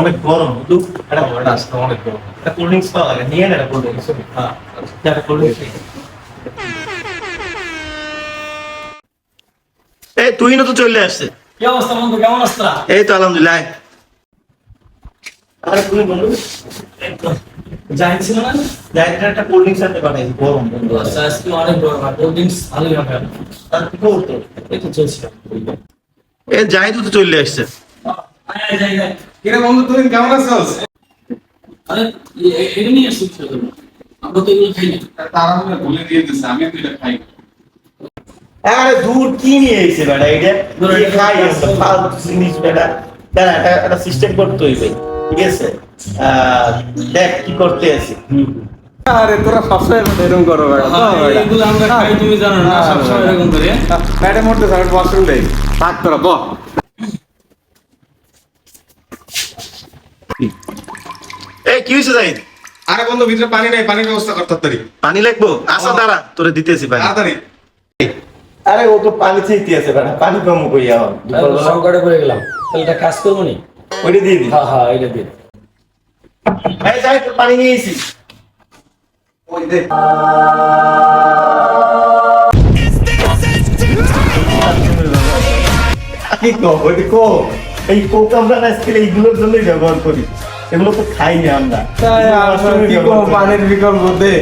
অনেক গরম কিন্তু এটা বড় আসতে অনেক গরম। এটা কোল্ড ড্রিঙ্কস পাওয়া লাগে নিয়ে কোল্ড ড্রিঙ্কস হ্যাঁ এটা কোল্ড ড্রিঙ্কস এই তুই না তো চলে আসছে। কি অবস্থা বন্ধু কেমন আছো এই তো আলহামদুলিল্লাহ। আরে তুমি বন্ধু। জাহিদ ছিল না? একটা কোল্ড ড্রিঙ্কস আনতে পাঠাইছি গরম বন্ধু। আচ্ছা আজকে অনেক গরম আর কোল্ড ড্রিঙ্কস ভালোই হবে। আর কি করতো এই তো চলছিল এ জাহিদও তো চলে আসছে। আয় আয় যাই যাই কিরে বন্ধু তুই কেমন আছিস? আরে এটা নিয়ে আসছি আমরা তো এগুলো খাই না। তারা মনে ভুলে দিয়ে আমি তো এটা খাই। আরে দূর কি নিয়ে এসে বেটা এটা কি খাই আছে আছে। ফালতু জিনিস বেটা। দাঁড়া একটা একটা সিস্টেম করতে হইবে ঠিক আছে? আহ, দেখ কি করতে আছে। আরে তোরা সবসময় এরকম করো হ্যাঁ, এগুলো আমরা খাই তুমি জানো না সবসময় এরকম করে। ম্যাডাম উঠতে স্যার ওয়াশরুম নেই। থাক তোরা বহ এই কি হয়েছে জাহিদ? আরে বন্ধু ভিতরে পানি নাই পানির ব্যবস্থা করতে তাড়াতাড়ি। পানি লাগবো? আসা দাঁড়া তোরে দিতেছি পানি। তাড়াতাড়ি। আরে ও তো পানি চাইতে আছে বেটা পানি কম কই এখন। সংকটে পড়ে গেলাম। তাহলে একটা কাজ করব নি? ওইটা দিয়ে দি। হ্যাঁ হ্যাঁ এটা দিন এই জাহিদ তোর পানি নিয়ে এসি ওই দে। কি কো ওইটা কো? এই কোক আমরা আজকাল এইগুলোর জন্যই ব্যবহার করি। এগুলো তো খাই না আমরা পানির বিকল্প দে।